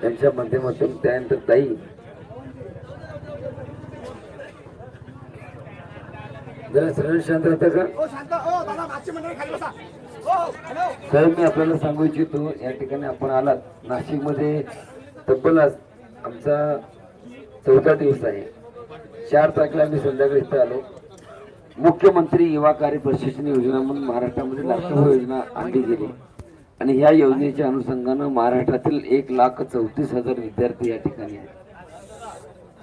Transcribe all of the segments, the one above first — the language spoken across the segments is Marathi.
त्यांच्या माध्यमातून त्यानंतर ताई. जरा सरळ शांत राहता का? बसा. ओ हॅलो. साहेब मी आपल्याला सांगू इच्छितो या ठिकाणी आपण आलात. नाशिकमध्ये तब्बल आज आमचा चौथा दिवस आहे. चार तारखेला आम्ही संध्याकाळी इथं आलो. मुख्यमंत्री युवा कार्य प्रशिक्षण योजना म्हणून महाराष्ट्रामध्ये लाखो योजना आणली गेली. आणि ह्या योजनेच्या अनुषंगानं महाराष्ट्रातील एक लाख चौतीस हजार विद्यार्थी या ठिकाणी आहेत.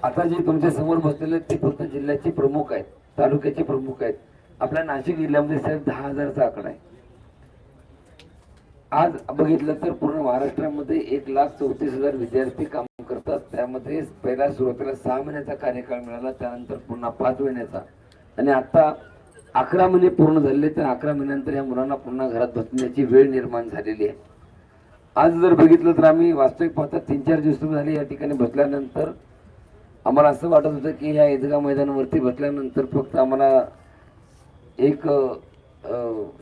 आता जे तुमच्यासमोर बसलेले ते फक्त जिल्ह्याचे प्रमुख आहेत तालुक्याचे प्रमुख आहेत. आपल्या नाशिक जिल्ह्यामध्ये साहेब दहा हजारचा आकडा आहे. आज बघितलं तर पूर्ण महाराष्ट्रामध्ये एक लाख चौतीस हजार विद्यार्थी काम करतात. त्यामध्ये पहिला सुरुवातीला सहा महिन्याचा कार्यकाळ मिळाला त्यानंतर पुन्हा पाच महिन्याचा. आणि आता अकरा महिने पूर्ण झालेले तर अकरा महिन्यानंतर या मुलांना पुन्हा घरात बसण्याची वेळ निर्माण झालेली आहे. आज जर बघितलं तर आम्ही वास्तविक पाहता तीन चार दिवस झाले या ठिकाणी बसल्यानंतर आम्हाला असं वाटत होतं की या ईदगा मैदानावरती बसल्यानंतर फक्त आम्हाला एक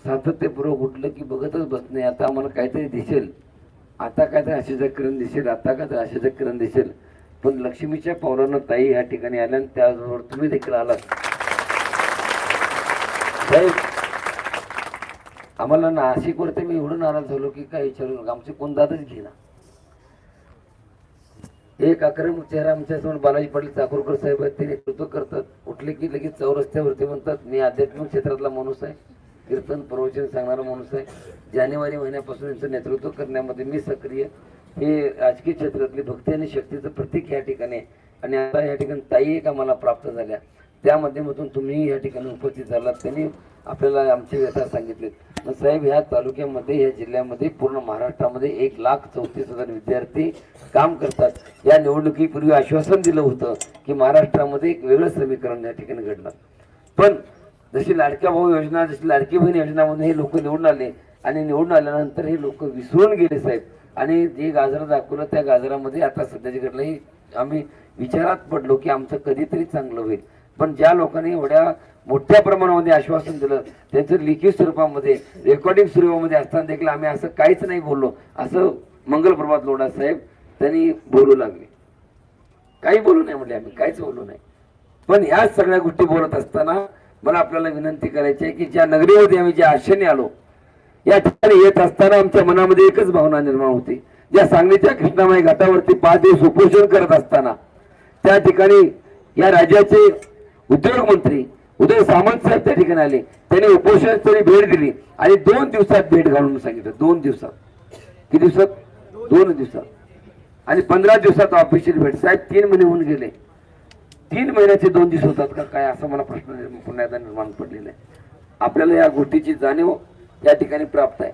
सातत्यपूर्वक उठलं की बघतच बसणे आता आम्हाला काहीतरी दिसेल. आता काय तर आशेचं किरण दिसेल आता काय तर आशेचं किरण दिसेल. पण लक्ष्मीच्या पावलानं ताई ह्या ठिकाणी आल्या आणि त्याचबरोबर तुम्ही देखील आलात. साहेब आम्हाला नाशिकवरती मी एवढं नाराज झालो की काय विचारू नका. आमचे कोण दादच घेणार एक अक्रम चेहरा आमच्यासमोर बालाजी पाटील चाकूरकर साहेब आहेत. ते नेतृत्व करतात. उठले की लगेच चौरस्त्यावरती म्हणतात. मी आध्यात्मिक क्षेत्रातला माणूस आहे. कीर्तन प्रवचन सांगणारा माणूस आहे. जानेवारी महिन्यापासून यांचं नेतृत्व करण्यामध्ये मी सक्रिय. हे राजकीय क्षेत्रातली भक्ती आणि शक्तीचं प्रतीक या ठिकाणी आहे. आणि आता या ठिकाणी ताई एक आम्हाला प्राप्त झाल्या. त्या माध्यमातून तुम्ही या ठिकाणी उपस्थित झालात. त्यांनी आपल्याला आमचे व्यथा सांगितले. मग साहेब ह्या तालुक्यामध्ये या जिल्ह्यामध्ये पूर्ण महाराष्ट्रामध्ये एक लाख चौतीस हजार विद्यार्थी काम करतात. या निवडणुकीपूर्वी आश्वासन दिलं होतं की महाराष्ट्रामध्ये एक वेगळं समीकरण या ठिकाणी घडलं पण जशी लाडक्या भाऊ योजना जशी लाडकी बहीण योजनामध्ये हे लोक निवडून आले आणि निवडून आल्यानंतर हे लोक विसरून गेले साहेब. आणि जे गाजर दाखवलं त्या गाजरामध्ये आता सध्याच्या घडलंही आम्ही विचारात पडलो की आमचं कधीतरी चांगलं होईल. पण ज्या लोकांनी एवढ्या मोठ्या प्रमाणामध्ये आश्वासन दिलं त्यांचं लिखित स्वरूपामध्ये रेकॉर्डिंग स्वरूपामध्ये असताना देखील आम्ही असं काहीच नाही बोललो. असं मंगल प्रभात लोढा साहेब त्यांनी बोलू लागले. काही बोलू नाही म्हणले आम्ही काहीच बोलू नाही पण ह्या सगळ्या गोष्टी बोलत असताना मला आपल्याला विनंती करायची आहे की ज्या नगरीमध्ये आम्ही ज्या आशेने आलो या ठिकाणी येत असताना आमच्या मनामध्ये एकच भावना निर्माण होती. ज्या सांगलीच्या कृष्णामाई घाटावरती पाच दिवस उपोषण करत असताना त्या ठिकाणी या राज्याचे उद्योग मंत्री उदय सामंत साहेब त्या ठिकाणी आले. त्यांनी उपोषणासाठी भेट दिली आणि दोन दिवसात भेट घालून सांगितलं. दोन दिवसात. किती दिवसात? दोन दिवसात. आणि पंधरा दिवसात ऑफिशियल भेट. साहेब तीन महिने होऊन गेले. तीन महिन्याचे दोन दिवस होतात का काय असा मला प्रश्न निर्माण- पुन्हा एकदा निर्माण पडलेला आहे. आपल्याला या गोष्टीची जाणीव या ठिकाणी प्राप्त आहे.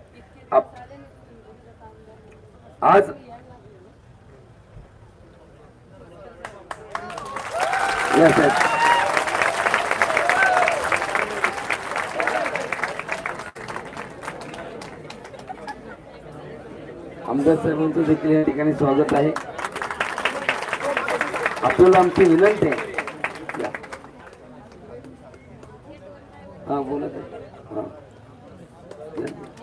आप- आज या साहेब. आमदार साहेबांचं देखील या ठिकाणी स्वागत आहे. आपल्याला आमची विनंती आहे. हा. हा.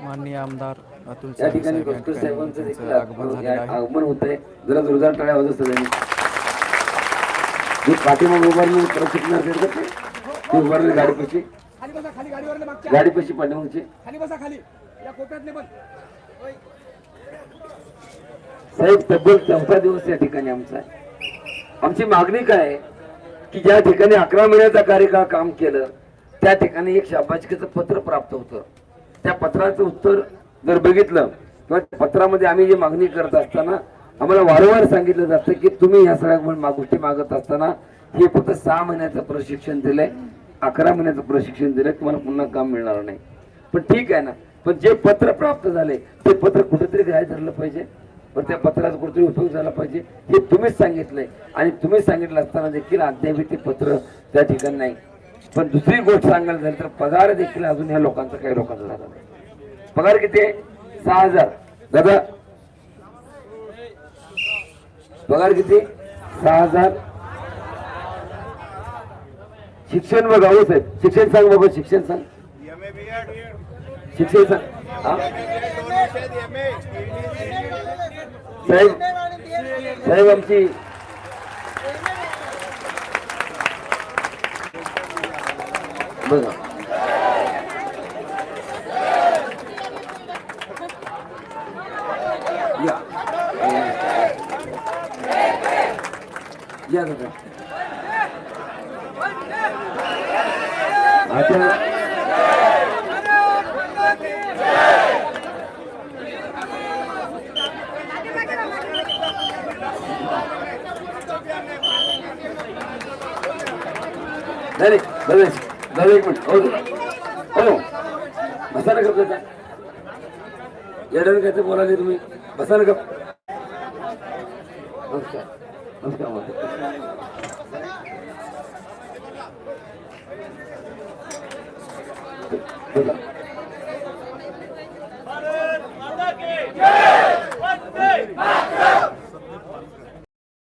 माननीय आमदार अतुल या ठिकाणी डॉक्टर ठिकाणी साहेबांचं देखील आगमन होत आहे. जरा जोरदार टाळ्या वाजत सगळ्यांनी. मी पाठीमाग उभारली प्रशिक्षणार करतात ते. ते उभारले गाडीपाशी. खाली बसा खाली गाडीवर मागच्या. गाडीपाशी पाठीमागचे. खाली बसा खाली. या कोपऱ्यातले पण साहेब तब्बल चौथा दिवस या ठिकाणी आमचा आहे. आमची मागणी काय आहे? की ज्या ठिकाणी अकरा महिन्याचा कार्यकाळ काम केलं त्या ठिकाणी एक शाबाजकीचं पत्र प्राप्त होतं. त्या पत्राचं उत्तर जर बघितलं किंवा त्या पत्रामध्ये आम्ही जी मागणी करत असताना आम्हाला वारंवार सांगितलं जातं की तुम्ही ह्या सगळ्या गोष्टी मागत असताना हे फक्त सहा महिन्याचं प्रशिक्षण दिलंय अकरा महिन्याचं प्रशिक्षण दिलंय तुम्हाला पुन्हा काम मिळणार नाही. पण ठीक आहे ना. पण जे पत्र प्राप्त झाले ते पत्र कुठेतरी ग्राह्य धरलं पाहिजे. पण त्या पत्राचा कुठेतरी उपयोग झाला पाहिजे हे तुम्हीच सांगितलंय. आणि तुम्ही सांगितलं असताना देखील अद्याप ते पत्र त्या ठिकाणी नाही. पण दुसरी गोष्ट सांगायला झाली तर पगार देखील अजून ह्या लोकांचा काही लोकांचा झाला नाही. पगार किती आहे? सहा हजार. दादा? पगार किती सहा हजार. शिक्षण बघा हो साहेब. शिक्षण सांग बाबा शिक्षण सांग. शिक्षण सांग हा? साहेब साहेब आमची बघा या या दादा आता नाही दादा दादा एक मिनिट हो हो, हो. बसा ना गप दादा येड्यानं काय ते बोलाले तुम्ही? बसा ना गप. नमस्कार नमस्कार बोला.